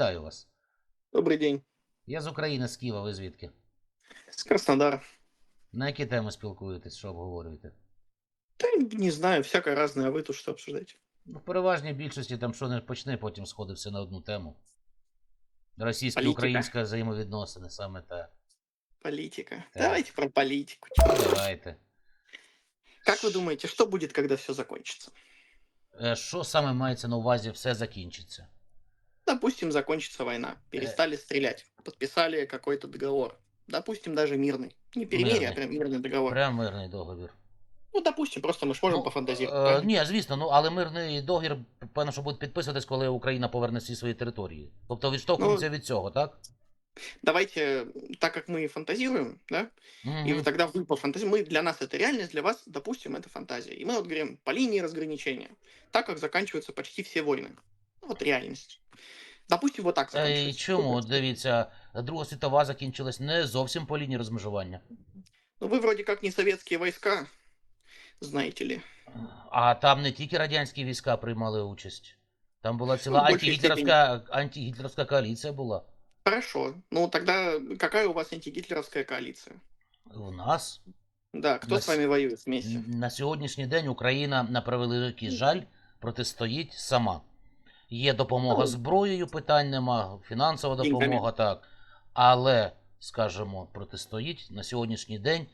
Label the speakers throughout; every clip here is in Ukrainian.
Speaker 1: вітаю вас.
Speaker 2: Добрый день.
Speaker 1: Я з України, з Києва, ви звідки?
Speaker 2: С Краснодара.
Speaker 1: На які теми спілкуєтесь, що обговорюєте?
Speaker 2: Да, не знаю, всякое разное, а вы тут что обсуждаете?
Speaker 1: Ну, в переважній більшості там що не почне, потім сходить все на одну тему. Російсько-українська взаємовідносини, саме так.
Speaker 2: Политика.
Speaker 1: Так.
Speaker 2: Давайте про политику.
Speaker 1: Ну, Давайте.
Speaker 2: Как вы думаете, что будет, когда все закончится?
Speaker 1: Е, Що саме мається на увазі, все закінчиться?
Speaker 2: Допустим, закончится война. Перестали стрелять. Подписали какой-то договор. Допустим, даже мирный. Не перемирие, а
Speaker 1: Мирный.
Speaker 2: прям мирный договор.
Speaker 1: Прям мирний договір.
Speaker 2: Ну, допустим, просто мы ж можем
Speaker 1: Ну,
Speaker 2: пофантазировать.
Speaker 1: Е,
Speaker 2: правильно?
Speaker 1: ні, звісно, ну але мирний договір, певно, що буде підписуватись, коли Україна поверне всі свої території. Тобто відштовхуємося
Speaker 2: Ну,
Speaker 1: від цього, так?
Speaker 2: Давайте, так как мы фантазируем, да, и
Speaker 1: Мгм.
Speaker 2: вот тогда вы по фантазии, мы, для нас это реальность, для вас, допустим, это фантазия. И мы вот говорим по линии разграничения, так как заканчиваются почти все войны. Ну, Вот реальность. Допустим, вот так
Speaker 1: Е,
Speaker 2: заканчивается.
Speaker 1: І чому? От Дивіться, Друга світова закінчилась не зовсім по лінії розмежування.
Speaker 2: Ну, вы вроде как не советские войска, знаете ли.
Speaker 1: А там не тільки радянські війська приймали участь. Там була ціла
Speaker 2: Ну, в більшій
Speaker 1: антигітлерівська, антигітлерівська коаліція була.
Speaker 2: Хорошо. Ну, тогда какая у вас антигитлеровская коалиция?
Speaker 1: У нас
Speaker 2: Да, кто
Speaker 1: На
Speaker 2: с вами воюет вместе?
Speaker 1: н- на сьогоднішній день Україна, на превеликий жаль, протистоїть сама. Є допомога зброєю, питань нема, фінансова допомога, так. Але, скажімо, протистоїть на сьогоднішній день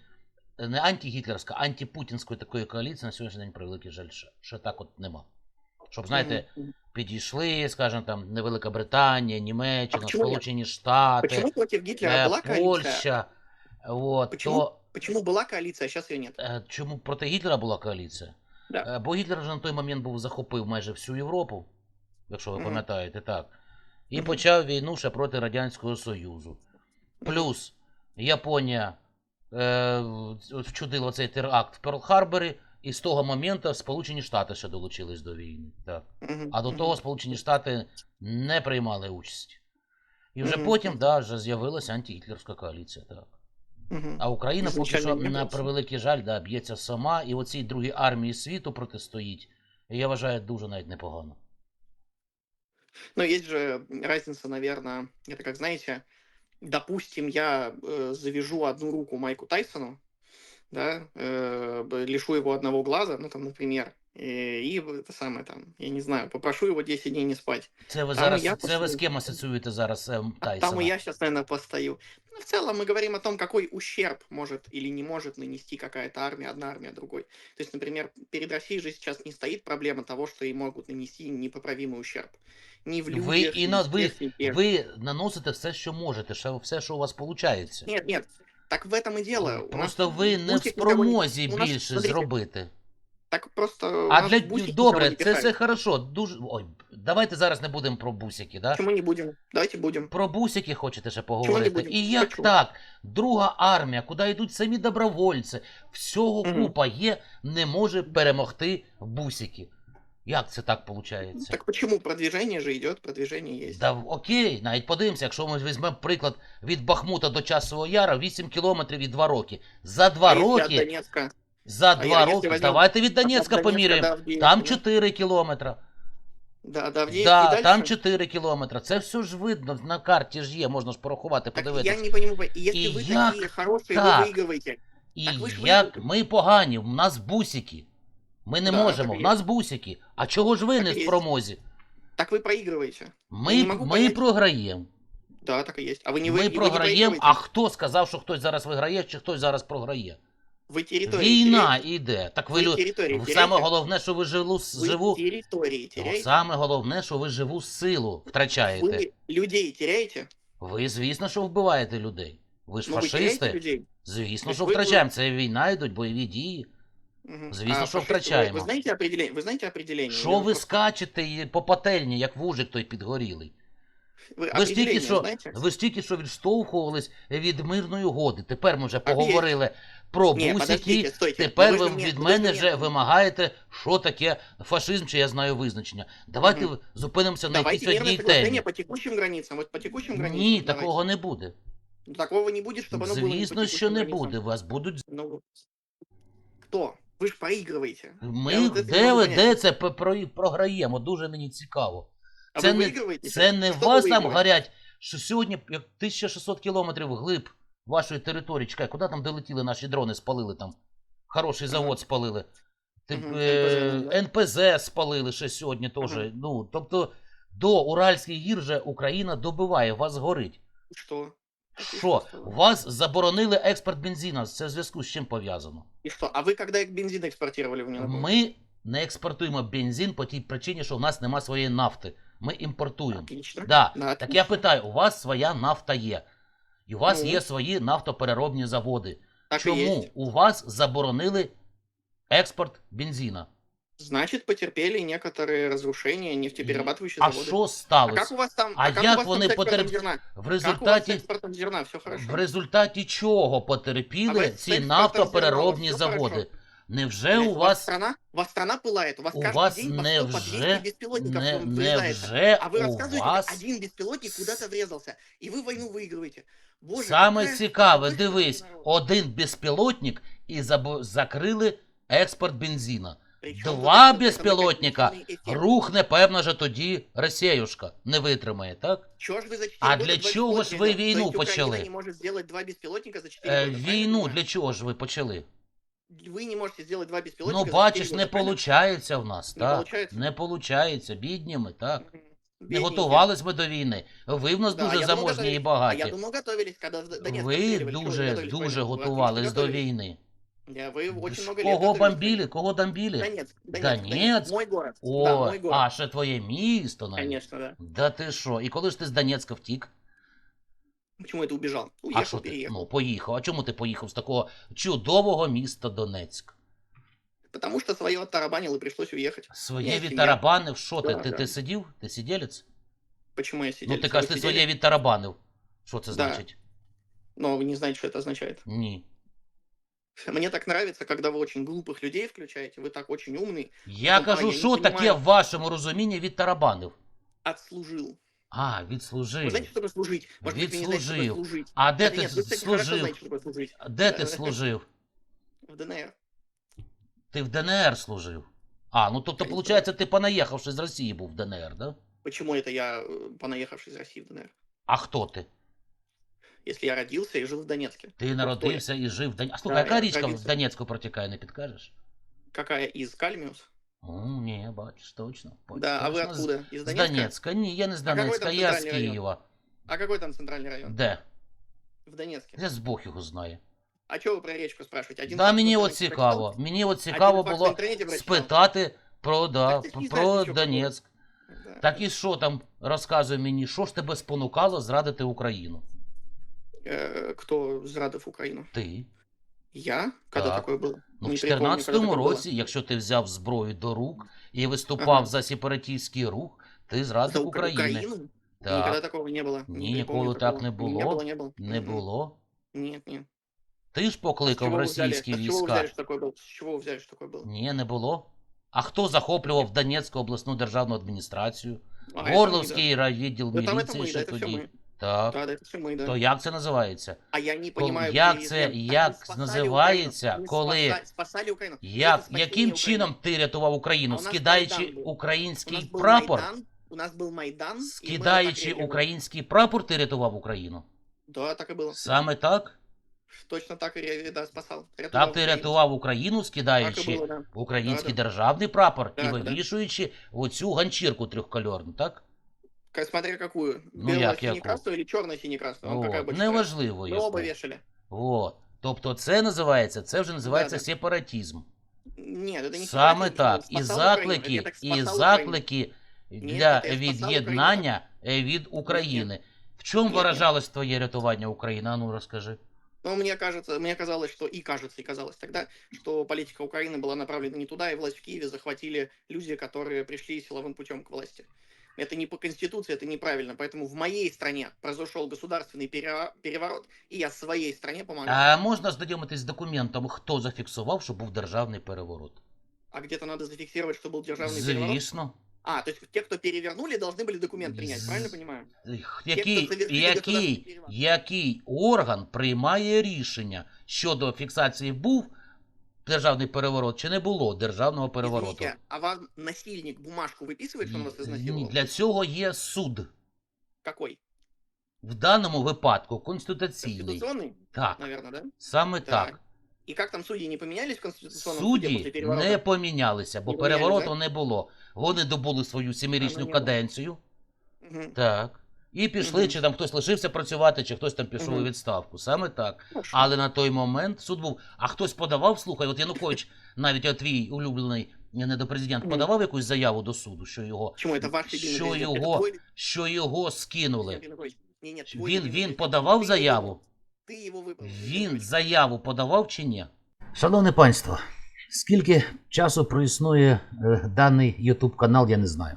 Speaker 1: не антигітлерська, а антипутінської такої коаліції на сьогоднішній день превеликий жаль. Ще так от нема. Щоб, знаєте, підійшли, скажімо, там, не Велика Британія, Німеччина? Сполучені Штати,
Speaker 2: Почему против Гитлера
Speaker 1: е. Польща. От,
Speaker 2: Почему?
Speaker 1: то
Speaker 2: Почему была коалиция, а сейчас ее нет?
Speaker 1: е, чому проти Гітлера була коаліція?
Speaker 2: Да.
Speaker 1: Е, Бо Гітлер вже на той момент був захопив майже всю Європу, якщо ви пам'ятаєте, так. І почав війну ще проти Радянського Союзу. Плюс Японія е, вчудила цей теракт в Перл-Харборі, і з того моменту Сполучені Штати ще долучились до війни. Так. А до того Сполучені Штати не приймали участь. І вже потім, да, вже з'явилася антигітлерська коаліція. Так. А Україна поки що, на превеликий жаль, да, б'ється сама, і оцій другій армії світу протистоїть. І я вважаю, дуже навіть непогано.
Speaker 2: Но есть же разница, наверное, это как, знаете, допустим, я э, завяжу одну руку Майку Тайсону, да, э, лишу его одного глаза, ну там, например, и, и это самое там, я не знаю, попрошу его 10 дней не спать.
Speaker 1: Це ви
Speaker 2: Там
Speaker 1: зараз,
Speaker 2: я
Speaker 1: це ви з
Speaker 2: постою.
Speaker 1: ким асоціюєте зараз ем,
Speaker 2: А
Speaker 1: Тайсона?
Speaker 2: там и я сейчас, наверное, постою. Ну, в целом мы говорим о том, какой ущерб может или не может нанести какая-то армия, одна армия другой. То есть, например, перед Россией же сейчас не стоит проблема того, что ей могут нанести непоправимый ущерб. Ни в людях,
Speaker 1: Ви,
Speaker 2: ни
Speaker 1: і на,
Speaker 2: в
Speaker 1: ви,
Speaker 2: технике.
Speaker 1: ви наносите все, що можете, ще все, що у вас виходить.
Speaker 2: Нет, нет, так в этом и дело. У нас
Speaker 1: Просто ви не в
Speaker 2: Бусик никого не-
Speaker 1: спромозі
Speaker 2: у нас,
Speaker 1: більше
Speaker 2: смотрите,
Speaker 1: зробити.
Speaker 2: Так просто...
Speaker 1: А для
Speaker 2: Бусик
Speaker 1: добре, це все хорошо. Дуже. Ой, давайте зараз не будемо про бусики, да?
Speaker 2: Почему не будем? Давайте будем.
Speaker 1: Про бусики хочете ще поговорити.
Speaker 2: будемо?
Speaker 1: І як
Speaker 2: Хочу.
Speaker 1: так? Друга армія, куди йдуть самі добровольці, всього
Speaker 2: Мгм.
Speaker 1: купа є, не може перемогти бусики. Як це так виходить?
Speaker 2: Так почему? Продвижение же идет, продвижение есть.
Speaker 1: Да, окей, навіть подивимося, якщо ми візьмемо приклад від Бахмута до Часового Яра, 8 кілометрів і 2 роки. За 2
Speaker 2: А если от
Speaker 1: роки,
Speaker 2: Донецка?
Speaker 1: за
Speaker 2: а
Speaker 1: 2
Speaker 2: я- если
Speaker 1: роки,
Speaker 2: возьмем
Speaker 1: давайте від
Speaker 2: от
Speaker 1: Донецька
Speaker 2: Донецка
Speaker 1: поміряємо.
Speaker 2: до Авдеевки,
Speaker 1: Там
Speaker 2: да?
Speaker 1: 4 кілометра.
Speaker 2: Да, до Авдеевки и
Speaker 1: Да,
Speaker 2: дальше?
Speaker 1: там 4 кілометра. Це все ж видно, на карті ж є, можна ж порахувати,
Speaker 2: Так
Speaker 1: подивитися.
Speaker 2: я не понимаю, и если
Speaker 1: И
Speaker 2: вы
Speaker 1: як
Speaker 2: такие хорошие,
Speaker 1: так?
Speaker 2: вы выигрываете.
Speaker 1: І
Speaker 2: Так ви ж
Speaker 1: як
Speaker 2: виграли.
Speaker 1: ми погані, у нас бусики. Ми не
Speaker 2: Да,
Speaker 1: можемо,
Speaker 2: так
Speaker 1: в
Speaker 2: і
Speaker 1: нас бусики. А чого ж ви
Speaker 2: Так
Speaker 1: не
Speaker 2: і
Speaker 1: в
Speaker 2: є.
Speaker 1: промозі?
Speaker 2: Так вы проигрываете.
Speaker 1: Ми,
Speaker 2: не можу
Speaker 1: ми
Speaker 2: понять.
Speaker 1: програємо.
Speaker 2: Да, так и есть. А вы не вы,
Speaker 1: Ми
Speaker 2: вы не
Speaker 1: програємо,
Speaker 2: проигрываете.
Speaker 1: а хто сказав, що хтось зараз виграє, чи хтось зараз програє?
Speaker 2: Вы территории
Speaker 1: Війна
Speaker 2: теряете.
Speaker 1: іде. Так ви,
Speaker 2: Вы
Speaker 1: лю...
Speaker 2: территории
Speaker 1: Саме
Speaker 2: теряете.
Speaker 1: головне, що ви живу,
Speaker 2: Вы
Speaker 1: живу...
Speaker 2: территории
Speaker 1: Ну,
Speaker 2: теряете.
Speaker 1: Саме головне, що ви живу силу втрачаєте.
Speaker 2: Вы людей теряете.
Speaker 1: Ви, звісно, що вбиваєте людей. Ви ж
Speaker 2: Ну, вы теряете
Speaker 1: фашисти.
Speaker 2: людей.
Speaker 1: Звісно,
Speaker 2: Тобто
Speaker 1: що
Speaker 2: ви-
Speaker 1: втрачаємо. Це війна йдуть, бойові дії.
Speaker 2: Мгм.
Speaker 1: Звісно, що
Speaker 2: фашисты, вы-
Speaker 1: втрачаємо.
Speaker 2: Вы знаете определение? Вы знаете определение?
Speaker 1: Що
Speaker 2: Или
Speaker 1: ви
Speaker 2: просто-
Speaker 1: скачете і по пательні, як вужик той підгорілий?
Speaker 2: Вы
Speaker 1: Ви ж тільки
Speaker 2: определение
Speaker 1: що,
Speaker 2: знаете?
Speaker 1: ви ж тільки що відштовхувались від мирної угоди. Тепер ми вже
Speaker 2: А є.
Speaker 1: поговорили про
Speaker 2: Ні,
Speaker 1: бусики.
Speaker 2: подождите, стойте.
Speaker 1: Тепер
Speaker 2: Ну,
Speaker 1: ви
Speaker 2: ви ж мені-
Speaker 1: від
Speaker 2: ви ж
Speaker 1: мене
Speaker 2: мені-
Speaker 1: вже вимагаєте, що таке фашизм, чи я знаю визначення. Давайте
Speaker 2: Мгм.
Speaker 1: зупинимося на
Speaker 2: Давайте
Speaker 1: якійсь
Speaker 2: мирное
Speaker 1: одній
Speaker 2: соглашение
Speaker 1: темі.
Speaker 2: по текущим границам. Вот по текущим границам.
Speaker 1: Ні,
Speaker 2: давайте.
Speaker 1: такого не буде.
Speaker 2: Ну, Такого не будет, чтобы оно было не по
Speaker 1: Звісно, що
Speaker 2: текущим
Speaker 1: не
Speaker 2: границам.
Speaker 1: буде. Вас будуть.
Speaker 2: Ну, кто? Вы же проигрываете. Я
Speaker 1: Ми
Speaker 2: вот это не
Speaker 1: де
Speaker 2: можу
Speaker 1: ви
Speaker 2: понять.
Speaker 1: де це п- про- програємо? Дуже мені цікаво.
Speaker 2: А
Speaker 1: Це
Speaker 2: вы
Speaker 1: не,
Speaker 2: выигрываете?
Speaker 1: це не
Speaker 2: Что
Speaker 1: вас
Speaker 2: вы
Speaker 1: там
Speaker 2: выигрываете?
Speaker 1: горять, що сьогодні як 1600 кілометрів вглиб вашої території. Чекай, куди там долетіли наші дрони, спалили там? Хороший
Speaker 2: Ага.
Speaker 1: завод спалили. Ти,
Speaker 2: Мгм,
Speaker 1: е,
Speaker 2: НПЗ, да.
Speaker 1: НПЗ спалили ще сьогодні теж.
Speaker 2: Мгм.
Speaker 1: Ну, тобто до Уральських гір же Україна добиває, вас горить.
Speaker 2: Что?
Speaker 1: Що? Вас заборонили експорт бензина. Це в зв'язку з чим пов'язано?
Speaker 2: И что? А вы когда бензин экспортировали, вы мне напомните?
Speaker 1: Ми не експортуємо бензин по тій причині, що в нас нема своєї нафти. Ми імпортуємо.
Speaker 2: Отлично.
Speaker 1: Да.
Speaker 2: Да,
Speaker 1: Так
Speaker 2: отлично.
Speaker 1: я питаю, у вас своя нафта є. І у вас
Speaker 2: Ну.
Speaker 1: є свої нафтопереробні заводи.
Speaker 2: Так и
Speaker 1: Чому
Speaker 2: есть.
Speaker 1: у вас заборонили експорт бензина?
Speaker 2: Значит, потерпели некоторые разрушения нефтеперерабатывающие
Speaker 1: А
Speaker 2: заводы.
Speaker 1: що
Speaker 2: А
Speaker 1: сталося?
Speaker 2: как у вас там?
Speaker 1: А
Speaker 2: как
Speaker 1: як
Speaker 2: у вас
Speaker 1: вони
Speaker 2: там с экспортом
Speaker 1: потерп-
Speaker 2: зерна?
Speaker 1: В
Speaker 2: Как у вас с
Speaker 1: результаті,
Speaker 2: экспортом зерна? Все хорошо.
Speaker 1: в результаті чого
Speaker 2: А
Speaker 1: потерпіли
Speaker 2: ви з
Speaker 1: ці
Speaker 2: експортом
Speaker 1: нафтопереробні
Speaker 2: зерна у вас всё
Speaker 1: заводи? Невже
Speaker 2: Блядь,
Speaker 1: у вас
Speaker 2: страна, у вас страна пылает, у вас
Speaker 1: у
Speaker 2: каждый
Speaker 1: вас
Speaker 2: день по 100, по
Speaker 1: невже
Speaker 2: 200 беспилотников
Speaker 1: не,
Speaker 2: вам врезается.
Speaker 1: невже
Speaker 2: А вы
Speaker 1: у
Speaker 2: рассказываете,
Speaker 1: вас
Speaker 2: как один беспилотник куда-то врезался, и вы войну выигрываете. Боже,
Speaker 1: Саме
Speaker 2: какая-
Speaker 1: цікаве,
Speaker 2: какой
Speaker 1: дивись,
Speaker 2: народ.
Speaker 1: один безпілотник і забо- закрили експорт бензина.
Speaker 2: Причем
Speaker 1: Два
Speaker 2: тут это
Speaker 1: безпілотника
Speaker 2: накопительный эффект.
Speaker 1: рухне, певно же тоді Росіюшка. Не витримає, так?
Speaker 2: Чего ж вы за 4
Speaker 1: А
Speaker 2: года
Speaker 1: для
Speaker 2: два
Speaker 1: чого ж ви
Speaker 2: беспилотника?
Speaker 1: війну
Speaker 2: То есть Украина
Speaker 1: почали?
Speaker 2: не может сделать два беспилотника за 4
Speaker 1: Е,
Speaker 2: года, правильно
Speaker 1: війну
Speaker 2: понимаю?
Speaker 1: для чого ж ви почали?
Speaker 2: Вы не можете сделать два беспилотника
Speaker 1: Ну,
Speaker 2: за
Speaker 1: бачиш,
Speaker 2: 4
Speaker 1: не
Speaker 2: года, правильно?
Speaker 1: получається в нас,
Speaker 2: Не
Speaker 1: так?
Speaker 2: получається?
Speaker 1: Не получається, бідні ми, так?
Speaker 2: Мгм.
Speaker 1: Не
Speaker 2: Бедненькие.
Speaker 1: готувались ми до війни. Ви в нас
Speaker 2: Да, а
Speaker 1: дуже
Speaker 2: я думал,
Speaker 1: заможні і
Speaker 2: готовились. А я
Speaker 1: багаті.
Speaker 2: думал, готовились, когда в Донецк
Speaker 1: Ви
Speaker 2: обстреливали. Чего вы
Speaker 1: дуже,
Speaker 2: готовились к
Speaker 1: дуже
Speaker 2: войне? Вы
Speaker 1: готувались
Speaker 2: отлично
Speaker 1: до
Speaker 2: готовились.
Speaker 1: війни.
Speaker 2: Я, вы очень много лет
Speaker 1: Кого
Speaker 2: готовились к
Speaker 1: бомбили?
Speaker 2: войне.
Speaker 1: Кого бомбили?
Speaker 2: Донецк. Донецк.
Speaker 1: Донецк?
Speaker 2: Мой город. да,
Speaker 1: О,
Speaker 2: мой город.
Speaker 1: а ще твоє місто навіть.
Speaker 2: Конечно, да.
Speaker 1: Да ти що? І коли ж ти з Донецька втік?
Speaker 2: Почему это убежал?
Speaker 1: А
Speaker 2: Уехал,
Speaker 1: що ти?
Speaker 2: переехал.
Speaker 1: Ну, поїхав. А чому ти поїхав з такого чудового міста Донецьк?
Speaker 2: Потому что свое оттарабанил и пришлось уехать.
Speaker 1: Своє
Speaker 2: Ні,
Speaker 1: відтарабанив, що ти?
Speaker 2: Да,
Speaker 1: Ти,
Speaker 2: да.
Speaker 1: ти сидів? Ти сиділець?
Speaker 2: Почему я сидел?
Speaker 1: Ну ти кажеш, ти своє відтарабанив. Що це
Speaker 2: Да.
Speaker 1: значить?
Speaker 2: Но вы не знаете, что это означает.
Speaker 1: Ні.
Speaker 2: Мне так нравится, когда вы очень глупых людей включаете, вы так очень умный,
Speaker 1: Я
Speaker 2: Ну,
Speaker 1: кажу,
Speaker 2: пані, не
Speaker 1: що таке
Speaker 2: понімаю.
Speaker 1: в вашому розумінні відтарабанив?
Speaker 2: отслужил.
Speaker 1: А,
Speaker 2: Вы
Speaker 1: відслужив.
Speaker 2: знаете, что такое служить? Может быть, вы не знаете, что такое
Speaker 1: Відслужив.
Speaker 2: служить.
Speaker 1: А де
Speaker 2: Да
Speaker 1: ти
Speaker 2: нет, вы, кстати, хорошо
Speaker 1: служив?
Speaker 2: знаете, что такое служить.
Speaker 1: Де ти
Speaker 2: Да.
Speaker 1: служив?
Speaker 2: В ДНР.
Speaker 1: Ти в ДНР служив. А, ну тобто,
Speaker 2: Конечно.
Speaker 1: виходить, ти понаїхавши з Росії був в ДНР, да?
Speaker 2: Почему это я, э, понаехавший из России в ДНР?
Speaker 1: А хто ти?
Speaker 2: Если я родился и жил в Донецке.
Speaker 1: Ти народився і жив в Донецьку. А слухай,
Speaker 2: Да,
Speaker 1: яка
Speaker 2: я
Speaker 1: річка в
Speaker 2: родився.
Speaker 1: Донецьку протікає, не підкажеш?
Speaker 2: Какая из? Кальмиус?
Speaker 1: О, ні, бачиш, точно.
Speaker 2: Да, а вы
Speaker 1: Точно з-
Speaker 2: откуда? Из
Speaker 1: З
Speaker 2: Донецка?
Speaker 1: Донецька. Ні, я не з
Speaker 2: А какой
Speaker 1: Донецька,
Speaker 2: там
Speaker 1: я з
Speaker 2: центральний район?
Speaker 1: Києва.
Speaker 2: А какой там центральный район?
Speaker 1: Де?
Speaker 2: В Донецке.
Speaker 1: Я з Бог його знає.
Speaker 2: А что вы про речку спрашиваете? Один
Speaker 1: Да,
Speaker 2: факт в
Speaker 1: мені от
Speaker 2: интернете
Speaker 1: цікаво. Мені от цікаво
Speaker 2: факт в
Speaker 1: було
Speaker 2: інтернеті прочитав.
Speaker 1: спитати про, да,
Speaker 2: Так ти ж не
Speaker 1: про
Speaker 2: знаєш нічого
Speaker 1: Донецьк.
Speaker 2: прочитал? Да.
Speaker 1: Так і що там розказує мені, що ж тебе спонукало зрадити Україну?
Speaker 2: Э, кто зрадив Украину?
Speaker 1: Ти?
Speaker 2: Я? Когда
Speaker 1: Так.
Speaker 2: такое было?
Speaker 1: Ну, в
Speaker 2: Не припомню,
Speaker 1: 14
Speaker 2: когда такое
Speaker 1: році, якщо ти взяв зброю до рук і виступав
Speaker 2: Ага.
Speaker 1: за сепаратистський рух, ти
Speaker 2: было. За
Speaker 1: зрадив
Speaker 2: Укра-
Speaker 1: України.
Speaker 2: Украину?
Speaker 1: Так,
Speaker 2: Никогда такого не было.
Speaker 1: Ні,
Speaker 2: Не
Speaker 1: ніколи
Speaker 2: припомню
Speaker 1: так
Speaker 2: такого.
Speaker 1: не було.
Speaker 2: Не было, не было.
Speaker 1: не
Speaker 2: Мгм.
Speaker 1: було.
Speaker 2: Нет, нет.
Speaker 1: Ти ж
Speaker 2: С
Speaker 1: покликав
Speaker 2: чего вы взяли?
Speaker 1: російські
Speaker 2: А с чего вы
Speaker 1: війська.
Speaker 2: взяли, что такое было? С чего вы взяли, что такое было?
Speaker 1: Ні, не було. А хто захоплював Донецьку обласну державну адміністрацію?
Speaker 2: А, это мы,
Speaker 1: Горловський райвідділ
Speaker 2: да. Да там это
Speaker 1: міліції
Speaker 2: мы,
Speaker 1: ще
Speaker 2: да, это все
Speaker 1: тоді.
Speaker 2: мы.
Speaker 1: Так.
Speaker 2: Да, да, это все мы, да.
Speaker 1: То як це називається?
Speaker 2: А я не
Speaker 1: Кол-
Speaker 2: понимаю,
Speaker 1: як
Speaker 2: где
Speaker 1: це-
Speaker 2: изъян.
Speaker 1: як
Speaker 2: Так вы спасали
Speaker 1: називається,
Speaker 2: Украину. Вы
Speaker 1: коли-
Speaker 2: спаса- спасали Украину.
Speaker 1: Як,
Speaker 2: Это спасение
Speaker 1: яким
Speaker 2: Украины.
Speaker 1: чином ти рятував Україну,
Speaker 2: А у нас
Speaker 1: скидаючи
Speaker 2: Майдан був. У
Speaker 1: український
Speaker 2: нас был
Speaker 1: прапор?
Speaker 2: Майдан, у нас был Майдан. и мы
Speaker 1: Скидаючи
Speaker 2: отогрели его.
Speaker 1: український прапор, ти рятував Україну?
Speaker 2: Да, так и было.
Speaker 1: Саме так?
Speaker 2: Точно так и я да, спасал. Рятував
Speaker 1: Так ти
Speaker 2: Україну.
Speaker 1: рятував Україну,
Speaker 2: Так и
Speaker 1: скидаючи
Speaker 2: было, да.
Speaker 1: український
Speaker 2: Да, да.
Speaker 1: державний прапор і
Speaker 2: Да, да.
Speaker 1: вивішуючи оцю ганчірку трьохкольорну, так?
Speaker 2: Как- Смотря какую.
Speaker 1: Ну, як яку?
Speaker 2: Бело-сине-красную или черно-сине-красную? Ну, какая
Speaker 1: От.
Speaker 2: больше
Speaker 1: Неважливо
Speaker 2: нравится? Мы оба
Speaker 1: яку.
Speaker 2: вешали.
Speaker 1: От. Тобто це називається, це вже називається
Speaker 2: Да, да.
Speaker 1: сепаратизм.
Speaker 2: Нет, это не
Speaker 1: Саме
Speaker 2: сепаратизм,
Speaker 1: так.
Speaker 2: это
Speaker 1: І
Speaker 2: спасал
Speaker 1: заклики,
Speaker 2: Украину. Это
Speaker 1: і
Speaker 2: спасал
Speaker 1: заклики для
Speaker 2: це я спасав
Speaker 1: від'єднання е, від України. В чому
Speaker 2: Ні, ні.
Speaker 1: виражалось твоє рятування України? А ну розкажи.
Speaker 2: Но мне кажется, мне казалось, что и кажется, и казалось тогда, что политика Украины была направлена не туда, и власть в Киеве захватили люди, которые пришли силовым путем к власти. Это не по конституции, это неправильно. Поэтому в моей стране произошел государственный перева- переворот, и я своей стране помогал. А,
Speaker 1: А можна знайомитись з документом, хто зафіксував, що був державний переворот?
Speaker 2: где-то надо зафиксировать, что был державный переворот.
Speaker 1: Звісно.
Speaker 2: А, то есть те, кто перевернули, должны были документ принять,
Speaker 1: З-
Speaker 2: правильно понимаю?
Speaker 1: Ех,
Speaker 2: хто
Speaker 1: Який,
Speaker 2: завершили
Speaker 1: який,
Speaker 2: государственний переворот.
Speaker 1: який орган приймає рішення щодо фіксації був державний переворот, чи не було державного перевороту?
Speaker 2: Извините, а вам насильник бумажку выписывает, что он вас
Speaker 1: Ні,
Speaker 2: изнасиловал?
Speaker 1: Для цього є суд.
Speaker 2: Какой?
Speaker 1: В даному випадку конституційний.
Speaker 2: Конституционный,
Speaker 1: Так,
Speaker 2: наверное, да?
Speaker 1: саме так.
Speaker 2: Так. И как там судьи не поменялись в Конституционном суде после
Speaker 1: Судді
Speaker 2: переворота?
Speaker 1: не помінялися, бо
Speaker 2: Не помінялись,
Speaker 1: перевороту
Speaker 2: да?
Speaker 1: не було. Вони добули свою
Speaker 2: А,
Speaker 1: семирічну
Speaker 2: ну, не
Speaker 1: каденцію.
Speaker 2: Мгм.
Speaker 1: Так. І пішли,
Speaker 2: Мгм.
Speaker 1: чи там хтось лишився працювати, чи хтось там пішов у
Speaker 2: Мгм.
Speaker 1: відставку. Саме так.
Speaker 2: Хорошо.
Speaker 1: Але на той момент суд був. А хтось подавав, слухай, от Янукович, навіть от твій улюблений недопрезидент,
Speaker 2: Мгм.
Speaker 1: подавав якусь заяву до суду, що його,
Speaker 2: Почему это ваш любимый
Speaker 1: Що
Speaker 2: президент? Это
Speaker 1: його
Speaker 2: твой
Speaker 1: що його скинули.
Speaker 2: президент Янукович? Не, нет, твой
Speaker 1: Він,
Speaker 2: любимый
Speaker 1: він
Speaker 2: президент.
Speaker 1: подавав
Speaker 2: Ты
Speaker 1: заяву.
Speaker 2: его- Ты его выбрал.
Speaker 1: Він заяву подавав чи ні? Шановне панство, скільки часу проіснує е, даний YouTube канал, я не знаю.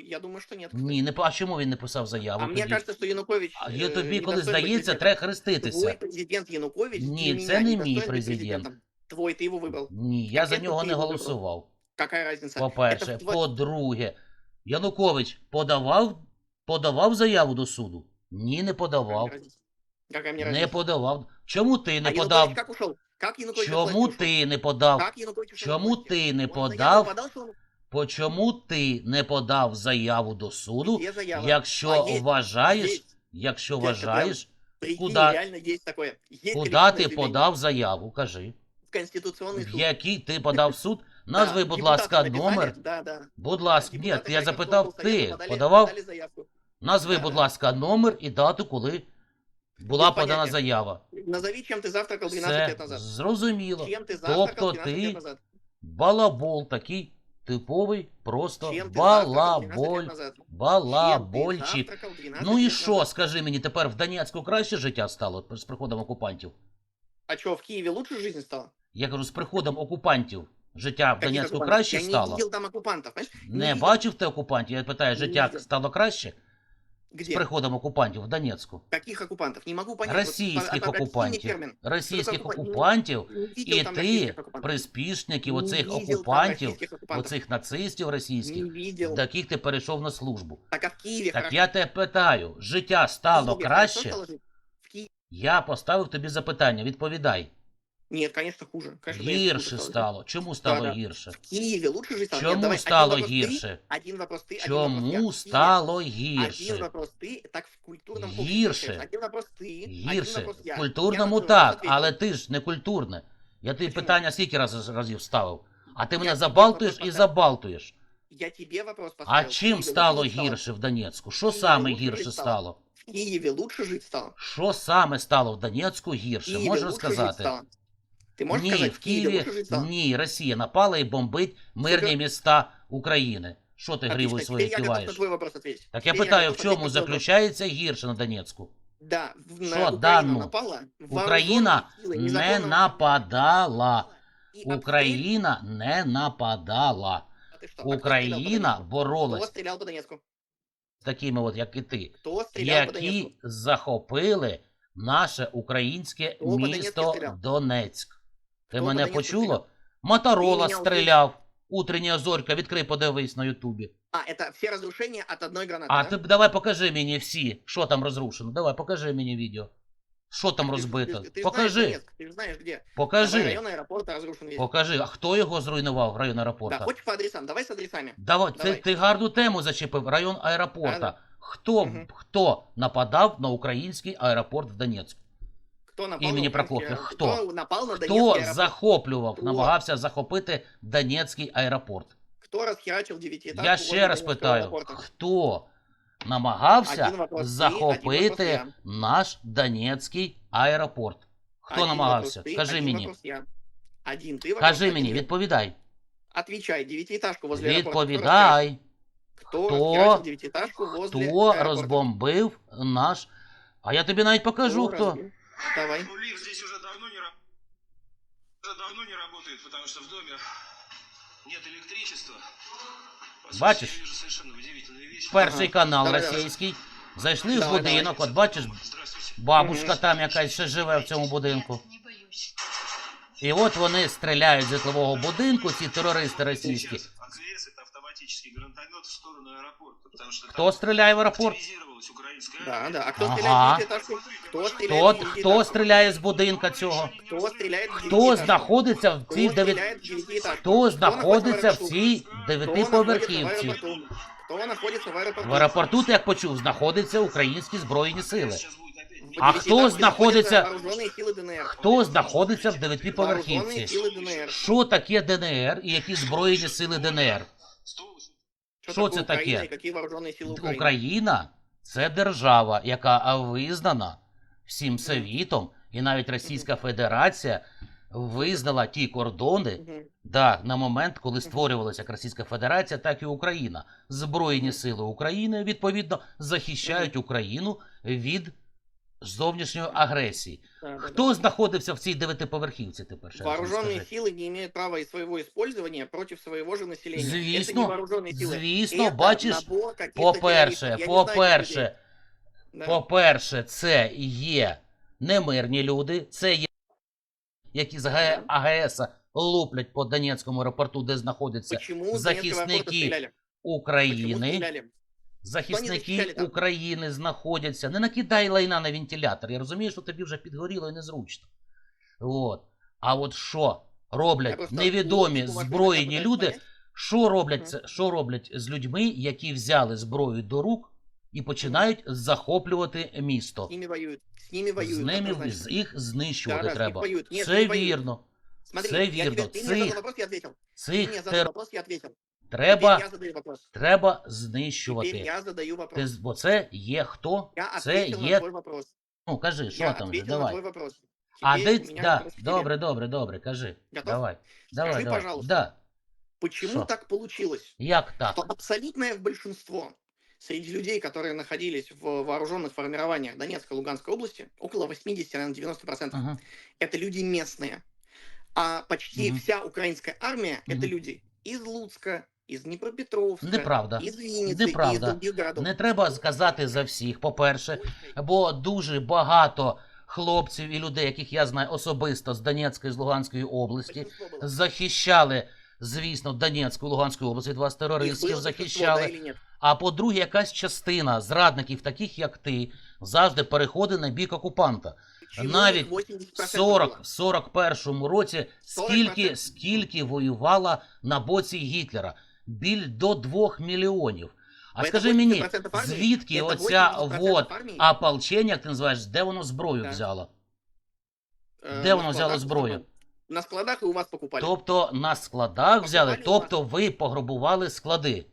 Speaker 2: Э, Я думаю, что нет. кстати.
Speaker 1: Ні, не по- а чому він не писав заяву?
Speaker 2: А мне
Speaker 1: тоді?
Speaker 2: кажется, что Янукович...
Speaker 1: А
Speaker 2: э,
Speaker 1: я тобі,
Speaker 2: не
Speaker 1: коли
Speaker 2: достоин быть
Speaker 1: здається,
Speaker 2: президентом.
Speaker 1: треба
Speaker 2: Твой
Speaker 1: хреститися.
Speaker 2: президент Янукович
Speaker 1: Ні,
Speaker 2: для
Speaker 1: це
Speaker 2: меня
Speaker 1: не
Speaker 2: не
Speaker 1: мій
Speaker 2: достоин быть
Speaker 1: президент.
Speaker 2: президентом. Твой, ты его выбрал.
Speaker 1: Ні, я за
Speaker 2: Яке
Speaker 1: нього
Speaker 2: ти
Speaker 1: не
Speaker 2: його
Speaker 1: голосував.
Speaker 2: Какая разница?
Speaker 1: По-перше,
Speaker 2: Это твой-
Speaker 1: по-друге, Янукович подавав, подавав заяву до суду? Ні, не
Speaker 2: Какая
Speaker 1: подавав.
Speaker 2: мне разница? Какая мне
Speaker 1: Не
Speaker 2: разница?
Speaker 1: подавав. Чому ти не
Speaker 2: а Янукович
Speaker 1: подав?
Speaker 2: как ушел? Как Янукович от
Speaker 1: Чому
Speaker 2: власти ушел?
Speaker 1: ти не подав?
Speaker 2: Как Янукович ушел
Speaker 1: Чому
Speaker 2: от власти?
Speaker 1: ти не
Speaker 2: Он заяву
Speaker 1: подав?
Speaker 2: подал, что он-
Speaker 1: По чому ти не подав заяву до суду,
Speaker 2: Где заява?
Speaker 1: якщо
Speaker 2: А есть,
Speaker 1: вважаєш,
Speaker 2: есть.
Speaker 1: якщо
Speaker 2: Я
Speaker 1: вважаєш,
Speaker 2: Прикинь,
Speaker 1: куда-
Speaker 2: реально есть такое. Есть
Speaker 1: куди
Speaker 2: коллективное
Speaker 1: ти
Speaker 2: заявление
Speaker 1: подав заяву? Кажи.
Speaker 2: В Конституционный
Speaker 1: В
Speaker 2: суд.
Speaker 1: який ти подав в суд?
Speaker 2: Да,
Speaker 1: Назви, будь
Speaker 2: депутаты
Speaker 1: ласка,
Speaker 2: написали,
Speaker 1: номер.
Speaker 2: Да, да.
Speaker 1: Будь ласка, ні,
Speaker 2: Депутаты
Speaker 1: я
Speaker 2: Харьковского
Speaker 1: запитав,
Speaker 2: облсовета
Speaker 1: ти
Speaker 2: подали-
Speaker 1: подавав?
Speaker 2: подали заявку.
Speaker 1: Назви,
Speaker 2: Да,
Speaker 1: будь
Speaker 2: да.
Speaker 1: ласка, номер і дату, коли була
Speaker 2: Без
Speaker 1: подана
Speaker 2: поняття.
Speaker 1: заява.
Speaker 2: Назови, чем ты завтракал 12
Speaker 1: Все
Speaker 2: лет назад.
Speaker 1: зрозуміло.
Speaker 2: Чем ты завтракал
Speaker 1: Тобто
Speaker 2: 12
Speaker 1: ти
Speaker 2: лет назад?
Speaker 1: балабол такий типовий, просто
Speaker 2: Чем ты завтракал 12
Speaker 1: балаболь,
Speaker 2: лет назад? Чем ты
Speaker 1: балабольчик.
Speaker 2: завтракал 12
Speaker 1: Ну і
Speaker 2: лет
Speaker 1: що,
Speaker 2: назад?
Speaker 1: скажи мені, тепер в Донецьку краще життя стало з приходом окупантів?
Speaker 2: А что, в Киеве лучше жизнь стала?
Speaker 1: Я кажу, з приходом окупантів життя в
Speaker 2: Каких
Speaker 1: Донецьку
Speaker 2: оккупантов?
Speaker 1: краще
Speaker 2: Я не
Speaker 1: стало?
Speaker 2: видел там оккупантов, понимаешь?
Speaker 1: Не
Speaker 2: видел.
Speaker 1: бачив ти окупантів? Я питаю, життя стало краще з
Speaker 2: Где?
Speaker 1: приходом окупантів в Донецьку?
Speaker 2: Каких оккупантов? Не могу понять.
Speaker 1: Російських окупантів. Російських окупантів і ти, приспішників оцих окупантів, оцих нацистів російських, до яких ти перейшов на службу.
Speaker 2: Так а в Киеве
Speaker 1: Так я тебе питаю, життя стало краще? Я поставив тобі запитання, відповідай.
Speaker 2: Нет, конечно, хуже. Конечно, конечно,
Speaker 1: Гірше
Speaker 2: хуже
Speaker 1: стало. Чому стало
Speaker 2: Да-да.
Speaker 1: гірше?
Speaker 2: В Киеве лучше жить стало? Нет,
Speaker 1: Чому
Speaker 2: давай,
Speaker 1: стало
Speaker 2: один вопрос ты,
Speaker 1: гірше?
Speaker 2: Один вопрос ты, один вопрос я.
Speaker 1: Чому
Speaker 2: В
Speaker 1: стало
Speaker 2: Киеве
Speaker 1: гірше?
Speaker 2: Один вопрос ты, так в культурном обществе
Speaker 1: Гірше.
Speaker 2: общаешься. Один вопрос ты, один
Speaker 1: Гірше.
Speaker 2: вопрос я.
Speaker 1: В
Speaker 2: Я
Speaker 1: культурному
Speaker 2: на твой вопрос
Speaker 1: так,
Speaker 2: ответил.
Speaker 1: але ти ж не культурне. Я тобі
Speaker 2: Почему?
Speaker 1: питання скільки раз, разів ставив. А ти
Speaker 2: Я
Speaker 1: мене
Speaker 2: тобі
Speaker 1: забалтуєш
Speaker 2: вопрос
Speaker 1: і
Speaker 2: поставив.
Speaker 1: забалтуєш.
Speaker 2: Я тебе вопрос
Speaker 1: А
Speaker 2: поставил. В
Speaker 1: чим
Speaker 2: Киеве
Speaker 1: стало
Speaker 2: лучше жить стало?
Speaker 1: гірше в Донецьку? Що
Speaker 2: Києві
Speaker 1: саме
Speaker 2: лучше
Speaker 1: гірше
Speaker 2: жить
Speaker 1: стало?
Speaker 2: В Киеве лучше жить стало?
Speaker 1: Що саме стало в Донецьку
Speaker 2: В
Speaker 1: гірше?
Speaker 2: Киеве
Speaker 1: Можеш
Speaker 2: лучше жить
Speaker 1: розказати?
Speaker 2: стало? Ты можешь
Speaker 1: Ні,
Speaker 2: сказать,
Speaker 1: в
Speaker 2: в Киеве
Speaker 1: Києві
Speaker 2: лучше жить стало?
Speaker 1: ні, Росія напала і бомбить мирні
Speaker 2: Супер.
Speaker 1: міста України. Що ти
Speaker 2: Отлично,
Speaker 1: гривою
Speaker 2: теперь
Speaker 1: свою
Speaker 2: я готов на
Speaker 1: киваєш?
Speaker 2: твой вопрос ответить.
Speaker 1: Так я
Speaker 2: Теперь
Speaker 1: питаю, в
Speaker 2: готов
Speaker 1: чому
Speaker 2: ответить на твой вопрос.
Speaker 1: заключається гірше на Донецьку?
Speaker 2: Да, в- на
Speaker 1: Що,
Speaker 2: Украину
Speaker 1: дану?
Speaker 2: напала.
Speaker 1: Україна
Speaker 2: вооруженные силы,
Speaker 1: не
Speaker 2: незаконно-
Speaker 1: нападала.
Speaker 2: И обстрел-
Speaker 1: Україна не нападала.
Speaker 2: А ты что, а кто стрелял по
Speaker 1: Україна
Speaker 2: Донецку? Кто
Speaker 1: боролась
Speaker 2: стрелял по Донецку?
Speaker 1: з такими, от, як і ти,
Speaker 2: Кто стрелял по Донецку?
Speaker 1: які захопили наше українське
Speaker 2: Хто по Донецьку
Speaker 1: місто
Speaker 2: стріляв?
Speaker 1: Донецьк. Ти
Speaker 2: Хто по
Speaker 1: мене
Speaker 2: Донецьку
Speaker 1: почуло?
Speaker 2: стріляв?
Speaker 1: Моторола
Speaker 2: Ти мене
Speaker 1: стріляв. Утрення зорька, відкрий, подивись на Ютубі.
Speaker 2: А, это все разрушения от одной гранаты,
Speaker 1: А
Speaker 2: да?
Speaker 1: ти б давай покажи мені всі, що там розрушено. Давай, покажи мені відео. Що там
Speaker 2: Ты ж-
Speaker 1: розбито?
Speaker 2: ты ж- ты ж знаешь
Speaker 1: Покажи,
Speaker 2: Донецк, ты же знаешь где. Давай,
Speaker 1: покажи,
Speaker 2: район аэропорта разрушен весь.
Speaker 1: покажи. А хто його зруйнував, район
Speaker 2: Да,
Speaker 1: аеропорта?
Speaker 2: хочешь по адресам? Давай с адресами.
Speaker 1: Давай,
Speaker 2: Давай.
Speaker 1: Ти, ти гарну тему зачепив. Район аеропорта.
Speaker 2: Да-да.
Speaker 1: Хто,
Speaker 2: Мгм.
Speaker 1: хто нападав на український аеропорт в Донецьку?
Speaker 2: Кто напал
Speaker 1: Имени
Speaker 2: на украинский
Speaker 1: Прокофьев,
Speaker 2: аэропорт?
Speaker 1: кто?
Speaker 2: напал на
Speaker 1: Хто
Speaker 2: Донецкий аэропорт?
Speaker 1: захоплював,
Speaker 2: Хто?
Speaker 1: намагався захопити Донецький аеропорт?
Speaker 2: Кто расхерачил девятиэтажку
Speaker 1: Я
Speaker 2: возле
Speaker 1: ще раз
Speaker 2: Донецкого
Speaker 1: питаю,
Speaker 2: аэропорта?
Speaker 1: хто намагався
Speaker 2: Один вопрос ти, один
Speaker 1: захопити
Speaker 2: вопрос
Speaker 1: наш Донецький аеропорт? Хто
Speaker 2: Один
Speaker 1: намагався?
Speaker 2: вопрос ты,
Speaker 1: Кажи
Speaker 2: один
Speaker 1: мені.
Speaker 2: вопрос я. Один ты вопрос,
Speaker 1: Кажи
Speaker 2: один
Speaker 1: мені,
Speaker 2: я.
Speaker 1: відповідай.
Speaker 2: Отвечай, девятиэтажку возле аэропорта.
Speaker 1: Відповідай,
Speaker 2: Кто
Speaker 1: Хто-
Speaker 2: расхерачил девятиэтажку возле
Speaker 1: хто
Speaker 2: аэропорта?
Speaker 1: розбомбив наш. А я тобі навіть покажу,
Speaker 2: Кто
Speaker 1: хто.
Speaker 2: разбил? Давай.
Speaker 3: Ну, лифт здесь уже давно не. Уже давно не работает, потому что в доме нет электричества. По сути,
Speaker 1: Бачишь?
Speaker 3: Я вижу совершенно удивительные вещи.
Speaker 1: Перший
Speaker 2: Ага.
Speaker 1: канал
Speaker 2: Давай, давай.
Speaker 1: російський. Зайшли в
Speaker 2: Давай,
Speaker 1: будинок,
Speaker 3: давай.
Speaker 1: от бачиш,
Speaker 3: Здравствуйте.
Speaker 1: бабушка там якась ще живе в цьому будинку.
Speaker 4: Не боюсь.
Speaker 1: І от вони стріляють з житлового будинку, ці терористи російські
Speaker 3: Сейчас АКС это автоматический гранатомет в сторону аэропорта, потому что
Speaker 1: Хто
Speaker 3: там
Speaker 1: стріляє в аеропорт?
Speaker 3: активизировалась украинская
Speaker 2: Да,
Speaker 3: армия.
Speaker 2: да. А кто
Speaker 1: Ага.
Speaker 2: стреляет в девятиэтажку? Кто стреляет
Speaker 1: Хто,
Speaker 2: в девятиэтажку?
Speaker 1: хто стріляє з будинка цього?
Speaker 2: Кто стреляет в
Speaker 1: Хто
Speaker 2: девятиэтажку?
Speaker 1: знаходиться в
Speaker 2: Кто
Speaker 1: цій дев'ят...
Speaker 2: стреляет в девятиэтажку?
Speaker 1: Хто знаходиться в
Speaker 2: аэропорту?
Speaker 1: цій
Speaker 2: Кто находится в
Speaker 1: дев'ятиповерхівці?
Speaker 2: аэропорту? Кто находится в аэропорту?
Speaker 1: В аеропорту, ти як почув, знаходяться українські збройні сили.
Speaker 3: Сейчас будет опять
Speaker 2: В
Speaker 1: А
Speaker 2: девятиэтажке
Speaker 1: хто знаходиться-
Speaker 2: Вооруженные силы ДНР.
Speaker 1: Хто знаходиться в
Speaker 2: Вооруженные
Speaker 1: дев'ятиповерхівці?
Speaker 2: силы ДНР.
Speaker 1: Що таке ДНР і які збройні сили ДНР?
Speaker 2: Что
Speaker 1: Що
Speaker 2: такое
Speaker 1: це таке?
Speaker 2: Украина и какие вооруженные силы Украины?
Speaker 1: Україна це держава, яка визнана всім світом, і навіть Російська Федерація визнала ті кордони,
Speaker 2: Мгм.
Speaker 1: да, на момент, коли створювалася як Російська Федерація, так і Україна. Збройні сили України відповідно захищають Україну від зовнішньої агресії.
Speaker 2: Да, да, да.
Speaker 1: Хто знаходився в цій дев'ятиповерхівці тепер? ще раз мені
Speaker 2: Вооруженные
Speaker 1: скажи?
Speaker 2: силы не имеют права и своего использования против своего же населения. это
Speaker 1: Звісно,
Speaker 2: не вооруженные силы.
Speaker 1: звісно,
Speaker 2: это
Speaker 1: бачиш,
Speaker 2: набор каких-то
Speaker 1: По-перше,
Speaker 2: террористов. Я не знаю этих
Speaker 1: по-перше,
Speaker 2: людей. Да.
Speaker 1: По-перше, це є немирні люди, це є які з Г- АГС луплять по Донецькому аеропорту, де знаходяться
Speaker 2: Почему с Донецкого аэропорта
Speaker 1: захисники
Speaker 2: стреляли? Почему
Speaker 1: України.
Speaker 2: стреляли?
Speaker 1: Захисники
Speaker 2: захищали там?
Speaker 1: України знаходяться. Не накидай лайна на вентилятор. Я розумію, що тобі вже підгоріло і незручно. От. А от що
Speaker 2: Я
Speaker 1: роблять
Speaker 2: просто
Speaker 1: невідомі
Speaker 2: логику вашу
Speaker 1: зброєні
Speaker 2: пытаюсь
Speaker 1: люди,
Speaker 2: понять.
Speaker 1: що роблять,
Speaker 2: Мгм.
Speaker 1: це, що роблять з людьми, які взяли зброю до рук і починають захоплювати місто?
Speaker 2: С ними воюют. С ними воюют.
Speaker 1: З ними
Speaker 2: однозначно.
Speaker 1: з- їх знищувати
Speaker 2: Да, да, з них
Speaker 1: треба.
Speaker 2: воюють. Ні, з
Speaker 1: Це
Speaker 2: них воюють.
Speaker 1: вірно.
Speaker 2: Смотри,
Speaker 1: Це
Speaker 2: я
Speaker 1: вірно.
Speaker 2: тебе, ты мне задал
Speaker 1: Цих,
Speaker 2: вопрос, я ответил. Ты
Speaker 1: цих треба,
Speaker 2: Теперь я задаю вопрос.
Speaker 1: треба знищувати.
Speaker 2: я задаю
Speaker 1: Ти,
Speaker 2: вопрос.
Speaker 1: з- бо це є хто?
Speaker 2: Я
Speaker 1: Це
Speaker 2: на
Speaker 1: є.
Speaker 2: твой вопрос.
Speaker 1: Ну, кажи, що
Speaker 2: Я
Speaker 1: там вже,
Speaker 2: ответил на
Speaker 1: давай.
Speaker 2: вопрос.
Speaker 1: А
Speaker 2: меня
Speaker 1: Да, добре, добре, добре, кажи.
Speaker 2: Готов?
Speaker 1: Давай. Давай,
Speaker 2: Скажи,
Speaker 1: давай.
Speaker 2: пожалуйста.
Speaker 1: Да.
Speaker 2: Почему
Speaker 1: Что?
Speaker 2: так получилось?
Speaker 1: Як так?
Speaker 2: что абсолютное большинство среди людей, которые находились в вооруженных формированиях Донецкой и Луганской области, около 80, наверное, 90%,
Speaker 1: Ага.
Speaker 2: это люди местные. А почти
Speaker 1: Мгм.
Speaker 2: вся украинская армия это
Speaker 1: Мгм.
Speaker 2: люди из Луцка, из Днепропетровска,
Speaker 1: Неправда.
Speaker 2: из Винницы, из
Speaker 1: Неправда.
Speaker 2: других городов.
Speaker 1: Не треба сказати за всіх, по-перше, бо дуже багато хлопців і людей, яких я знаю особисто з Донецької з Луганської області,
Speaker 2: Большинство было.
Speaker 1: захищали, звісно, Донецьку і Луганську область від вас
Speaker 2: Их
Speaker 1: терористів
Speaker 2: было большинство, да
Speaker 1: захищали.
Speaker 2: или нет?
Speaker 1: А по-друге, якась частина зрадників, таких як ти, завжди переходить на бік окупанта.
Speaker 2: Почему
Speaker 1: Навіть
Speaker 2: их 80%
Speaker 1: 40,
Speaker 2: было?
Speaker 1: в 41-му році скільки,
Speaker 2: 40%.
Speaker 1: скільки воювала на боці Гітлера? Біль до 2 мільйонів. А скажи мені, звідки оця вот ополчення, як ти називаєш, де воно зброю взяло?
Speaker 2: Э,
Speaker 1: Де воно взяло зброю?
Speaker 2: На складах и у вас покупали.
Speaker 1: Тобто на складах взяли, тобто ви пограбували склади.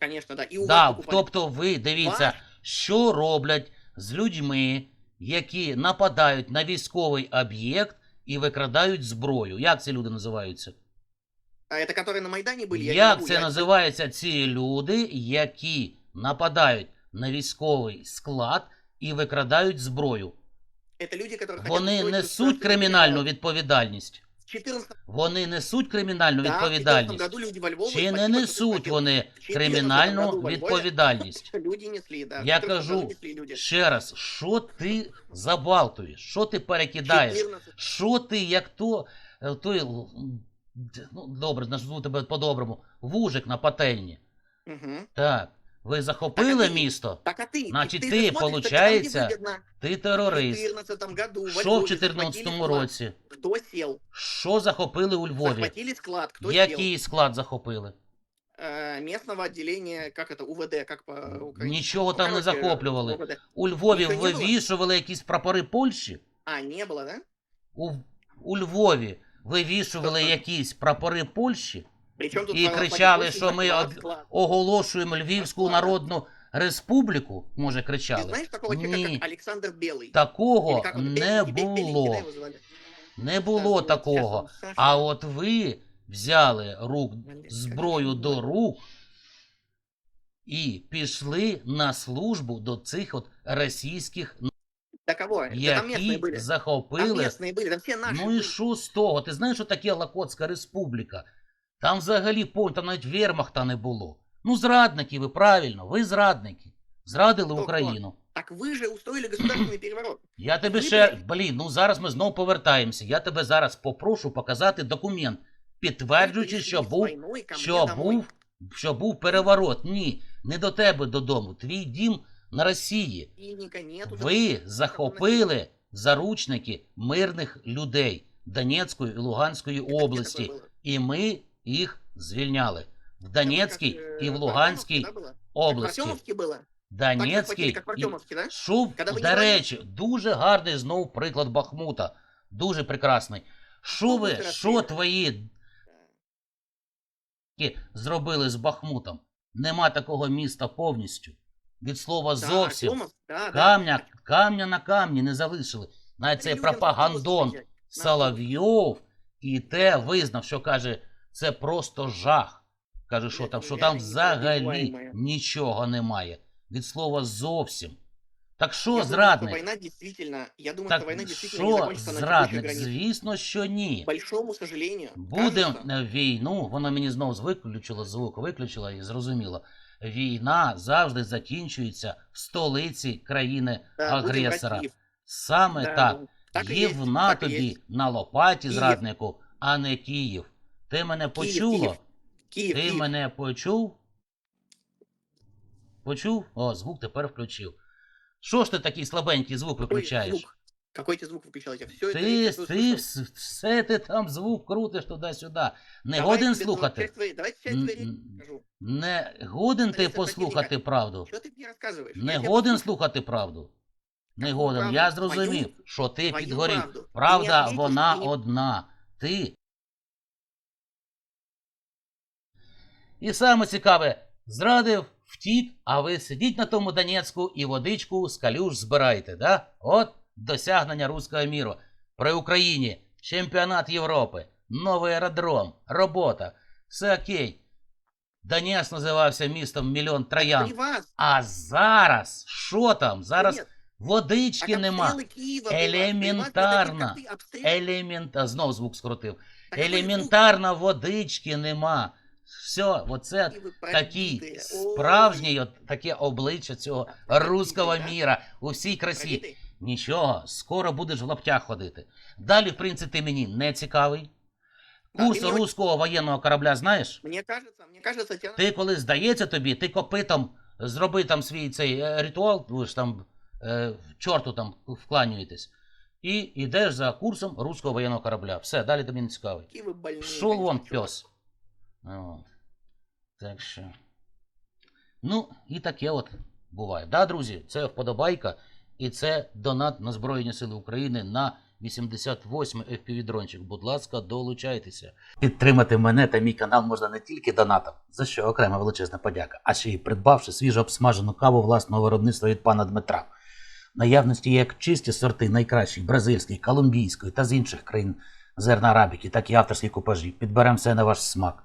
Speaker 2: Конечно, да. И у
Speaker 1: Да,
Speaker 2: вас покупали.
Speaker 1: тобто ви дивіться, що роблять з людьми, які нападають на військовий об'єкт і викрадають зброю. Як ці люди називаються?
Speaker 2: А это которые на Майдане были? Я не
Speaker 1: Як
Speaker 2: могу,
Speaker 1: це
Speaker 2: я-
Speaker 1: називаються ці люди, які нападають на військовий склад і викрадають зброю?
Speaker 2: Это люди, которые хотят
Speaker 1: Вони
Speaker 2: устроить
Speaker 1: несуть
Speaker 2: государственный
Speaker 1: кримінальну
Speaker 2: переворот.
Speaker 1: відповідальність.
Speaker 2: В 14
Speaker 1: Вони несуть кримінальну
Speaker 2: да, в 14
Speaker 1: відповідальність.
Speaker 2: году люди во Львове,
Speaker 1: Чи не
Speaker 2: спасибо, что ты
Speaker 1: несуть
Speaker 2: спросил.
Speaker 1: вони
Speaker 2: В 14
Speaker 1: кримінальну
Speaker 2: году во Львове
Speaker 1: відповідальність?
Speaker 2: Люди несли, да. в
Speaker 1: Я
Speaker 2: 14
Speaker 1: кажу
Speaker 2: году несли люди.
Speaker 1: ще раз, що ти забалтуєш, що ти перекидаєш,
Speaker 2: 14.
Speaker 1: що ти як то, е, той, л- д- ну, добре, назву тебе по-доброму, вужик на пательні.
Speaker 2: Мгм.
Speaker 1: Так, ви захопили
Speaker 2: ти-
Speaker 1: місто,
Speaker 2: Так а ты?
Speaker 1: Значит,
Speaker 2: ты,
Speaker 1: ты,
Speaker 2: же смотришь,
Speaker 1: получается,
Speaker 2: там, где выгодно.
Speaker 1: ти
Speaker 2: В
Speaker 1: терорист.
Speaker 2: 14 году во
Speaker 1: Що в
Speaker 2: Львове
Speaker 1: 14
Speaker 2: захватили склад.
Speaker 1: році?
Speaker 2: Кто сел?
Speaker 1: Що захопили у Львові?
Speaker 2: Захватили склад. Кто сел?
Speaker 1: Який склад захопили?
Speaker 2: Э, местного отделения, как это, УВД, как по-украински?
Speaker 1: Нічого там не
Speaker 2: Короче,
Speaker 1: захоплювали.
Speaker 2: УВД.
Speaker 1: У Львові
Speaker 2: Нічого не було?
Speaker 1: вивішували якісь прапори Польщі?
Speaker 2: А, не было, да?
Speaker 1: У, у Львові вивішували
Speaker 2: Тобто-
Speaker 1: якісь прапори Польщі?
Speaker 2: Причем тут
Speaker 1: І
Speaker 2: православие
Speaker 1: кричали,
Speaker 2: Польши
Speaker 1: що ми
Speaker 2: захват
Speaker 1: од-
Speaker 2: склад.
Speaker 1: Оголошуємо Львівську
Speaker 2: Склад.
Speaker 1: Народну Республіку, може,
Speaker 2: Ты
Speaker 1: кричали.
Speaker 2: знаешь такого человека,
Speaker 1: Ні.
Speaker 2: как Александр Белый? Или
Speaker 1: Такого
Speaker 2: как он,
Speaker 1: не
Speaker 2: Белый, Белый, Белый,
Speaker 1: було.
Speaker 2: Белый его звали?
Speaker 1: Не
Speaker 2: Так,
Speaker 1: було
Speaker 2: вот,
Speaker 1: такого.
Speaker 2: щас он, Саша.
Speaker 1: А от ви взяли рук,
Speaker 2: Блін,
Speaker 1: зброю
Speaker 2: як
Speaker 1: до
Speaker 2: же
Speaker 1: рук і пішли на службу до цих от російських
Speaker 2: Да кого? Да там местные
Speaker 1: які
Speaker 2: были. Там
Speaker 1: захопили.
Speaker 2: местные были, там все наши
Speaker 1: Ну і
Speaker 2: были.
Speaker 1: що з того? Ти знаєш, що таке Лакотська республіка? Там взагалі пон- там навіть вермахта не було. Ну, зрадники ви, правильно, ви зрадники. Зрадили
Speaker 2: Хто, хто?
Speaker 1: Україну.
Speaker 2: Так вы же устроили государственный переворот.
Speaker 1: Я тебе
Speaker 2: Ви,
Speaker 1: ще.
Speaker 2: блядь.
Speaker 1: Блін, ну зараз ми знову повертаємося. Я тебе зараз попрошу показати документ, підтверджуючи,
Speaker 2: Вы
Speaker 1: що
Speaker 2: пришли с
Speaker 1: був,
Speaker 2: войной ко мне
Speaker 1: що
Speaker 2: домой.
Speaker 1: був, що був переворот. Ні, не до тебе додому. Твій дім на Росії.
Speaker 2: Денега нету.
Speaker 1: Ви захопили заручники мирних людей Донецької і Луганської
Speaker 2: Это где
Speaker 1: області,
Speaker 2: такое было?
Speaker 1: і ми їх звільняли в
Speaker 2: Это вот
Speaker 1: Донецькій
Speaker 2: как,
Speaker 1: і в
Speaker 2: э,
Speaker 1: Луганській
Speaker 2: в Артемовске, да, было? Как в
Speaker 1: області.
Speaker 2: Артемовске было? Так захватили,
Speaker 1: Донецький
Speaker 2: как в
Speaker 1: і
Speaker 2: Артемовске, да?
Speaker 1: Шув,
Speaker 2: Когда ви
Speaker 1: до
Speaker 2: не
Speaker 1: речі, дуже гарний знов приклад Бахмута. Дуже прекрасний. Що
Speaker 2: Ну,
Speaker 1: ви,
Speaker 2: ви
Speaker 1: що
Speaker 2: красиві.
Speaker 1: твої д**ки зробили з Бахмутом? Нема такого міста повністю. Від слова
Speaker 2: Да,
Speaker 1: зовсім.
Speaker 2: Артемовск, да, да.
Speaker 1: Камня, камня на камні не залишили. Навіть цей пропагандон. Соловйов і те визнав, що каже, це просто жах. Каже, що там, що там взагалі нічого немає. Від слова зовсім. Так
Speaker 2: Я
Speaker 1: що,
Speaker 2: думаю,
Speaker 1: зрадник?
Speaker 2: война я думаю,
Speaker 1: Так
Speaker 2: что война действительно не
Speaker 1: що,
Speaker 2: закончится на
Speaker 1: зрадник?
Speaker 2: границах.
Speaker 1: Звісно, що ні.
Speaker 2: Большому сожалению,
Speaker 1: Буде
Speaker 2: кажется,
Speaker 1: війну, воно мені знову виключило звук, виключила і зрозуміло. Війна завжди закінчується в столиці країни-агресора. Саме
Speaker 2: Да,
Speaker 1: так.
Speaker 2: ну, так и
Speaker 1: Їв на
Speaker 2: так
Speaker 1: тобі на лопаті,
Speaker 2: Київ.
Speaker 1: зраднику, а не Київ. Ти мене почуло?
Speaker 2: Київ,
Speaker 1: Ти
Speaker 2: Киев.
Speaker 1: мене почув? Почув? О, звук тепер включив. Що ж ти такий слабенький звук виключаєш?
Speaker 2: звук? Какой ты звук выключаете? Все это
Speaker 1: Ти,
Speaker 2: я сейчас
Speaker 1: ти,
Speaker 2: услышал.
Speaker 1: вс- все ти там звук крутиш туди-сюди. Не
Speaker 2: Давай
Speaker 1: годен
Speaker 2: тебе, ну,
Speaker 1: слухати.
Speaker 2: часть твоей- Давайте часть
Speaker 1: Н-
Speaker 2: твоей речи
Speaker 1: н-
Speaker 2: скажу.
Speaker 1: Не годен ти
Speaker 2: Лариса
Speaker 1: послухати
Speaker 2: Патініка.
Speaker 1: правду.
Speaker 2: Что ты мне рассказываешь?
Speaker 1: Не
Speaker 2: Я тебя
Speaker 1: годен
Speaker 2: послушал.
Speaker 1: слухати правду. Не
Speaker 2: Яку
Speaker 1: годен.
Speaker 2: правду?
Speaker 1: Я
Speaker 2: Твою-
Speaker 1: зрозумів, що ти
Speaker 2: твою
Speaker 1: підгорів.
Speaker 2: правду. Ти не
Speaker 1: Правда,
Speaker 2: ответиш,
Speaker 1: вона
Speaker 2: ти не-
Speaker 1: одна. Ти. І саме цікаве, зрадив, втік, а ви сидіть на тому Донецьку і водичку з калюж збираєте, да? От досягнення руського міру. При Україні чемпіонат Європи, новий аеродром, робота, все окей. Донецьк називався містом мільйон троян.
Speaker 2: При вас.
Speaker 1: А зараз що там? Зараз
Speaker 2: Нет,
Speaker 1: водички
Speaker 2: так
Speaker 1: нема.
Speaker 2: обстрелы Киева были,
Speaker 1: Елементарно.
Speaker 2: при вас, когда ты обстрел-
Speaker 1: Елемента... Знов звук скрутив.
Speaker 2: Так какой звук?
Speaker 1: Елементарно водички нема. Все, оце
Speaker 2: Какие вы
Speaker 1: такий
Speaker 2: пробитые.
Speaker 1: справжній, от таке обличчя цього
Speaker 2: Пробитий,
Speaker 1: руського
Speaker 2: да?
Speaker 1: міра у всій
Speaker 2: Ой,
Speaker 1: красі.
Speaker 2: пробитый.
Speaker 1: Нічого, скоро будеш в лаптях ходити. Далі, в принципі, ти мені не цікавий.
Speaker 2: Да,
Speaker 1: Курс
Speaker 2: ти мені-
Speaker 1: руського воєнного корабля знаєш?
Speaker 2: Мне кажется, мне кажется, тебе
Speaker 1: Ти коли здається тобі, ти копитом зроби там свій цей е, ритуал, ви ж там е, чорту там вкланюєтесь, і йдеш за курсом руського воєнного корабля. Все, далі тобі не цікавий.
Speaker 2: какие вы больные.
Speaker 1: Пшов вон,
Speaker 2: конечно, чувак.
Speaker 1: пес. От. Так що. Ну, і таке от буває. Да, друзі, це вподобайка, і це донат на Збройні Сили України на 88 FPV-дрончик. Будь ласка, долучайтеся. Підтримати мене та мій канал можна не тільки донатом, за що окрема величезна подяка, а ще й придбавши свіжо обсмажену каву власного виробництва від пана Дмитра. Наявності як чисті сорти найкращих бразильської, колумбійської та з інших країн зерна арабіки, так і авторські купажі. Підберемо все на ваш смак.